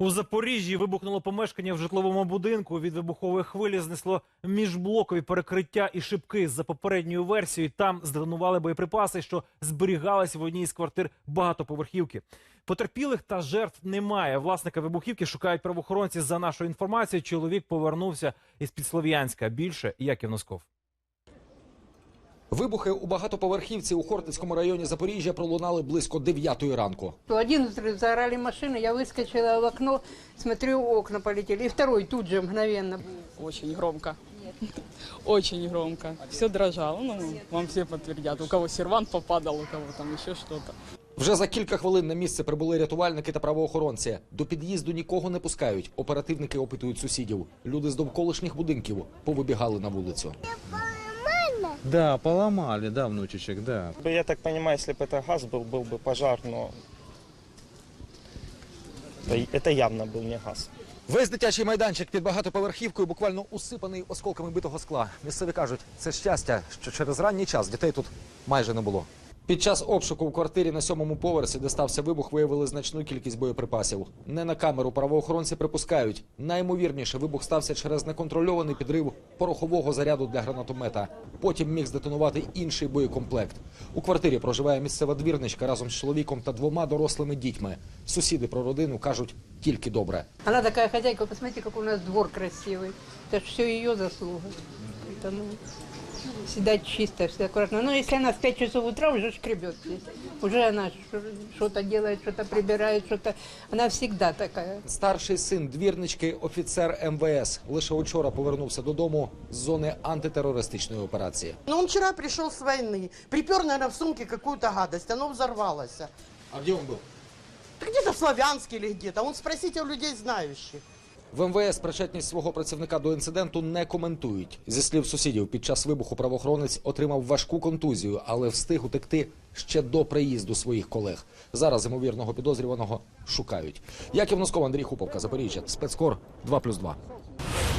У Запоріжжі вибухнуло помешкання в житловому будинку. Від вибухової хвилі знесло міжблокові перекриття і шибки. За попередньою версією там здетонували боєприпаси, що зберігались в одній з квартир багатоповерхівки. Потерпілих та жертв немає. Власника вибухівки шукають правоохоронці. За нашою інформацією, чоловік повернувся із Підслов'янська. Більше Яків Носков. Вибухи у багатоповерхівці у Хортицькому районі Запоріжжя пролунали близько 9 ранку. Один взрыв, заорали машины, я выскочила в окно, смотрю, окна полетели. И второй тут же мгновенно. Очень громко. Очень громко. Все дрожало. Ну, вам все подтвердят. У кого сервант попадал, у кого там еще что-то. Вже за кілька хвилин на місце прибули рятувальники та правоохоронці. До під'їзду нікого не пускають. Оперативники опитують сусідів. Люди з довколишніх будинків повибігали на вулицю. Да, поломали, да, внучечек, да. Я так понимаю, если бы это газ был, был бы пожар, но это, это явно был не газ. Весь дитячий майданчик під багатоповерхівкою буквально усипаний осколками битого скла. Місцеві кажуть, це щастя, що через ранній час дітей тут майже не було. Під час обшуку в квартирі на сьомому поверсі, де стався вибух, виявили значну кількість боєприпасів. Не на камеру правоохоронці припускають. Наймовірніше вибух стався через неконтрольований підрив порохового заряду для гранатомета. Потім міг здетонувати інший боєкомплект. У квартирі проживає місцева двірничка разом з чоловіком та двома дорослими дітьми. Сусіди про родину кажуть тільки добре. Она такая хозяйка, посмотрите, как у нас двор красивый. Это же все ее заслуга. Это, ну, всегда чисто, всегда аккуратно. Но если она в 5 часов утра уже шкребет здесь, уже она что-то делает, что-то прибирает, что-то... Она всегда такая. Старший син двірнички, офіцер МВС, лише учора повернувся додому з зони антитерористичної операції. Но он вчера пришел с войны, припер, наверное, в сумке какую-то гадость, оно взорвалось. А де він був? Да Где-то в Славянске или где-то. Он спросите у людей знающих. В МВС причетність свого працівника до інциденту не коментують. Зі слів сусідів, під час вибуху правоохоронець отримав важку контузію, але встиг утекти ще до приїзду своїх колег. Зараз ймовірного підозрюваного шукають. Яків Носков, Андрій Хуповка, Запоріжжя, спецкор 2+,2.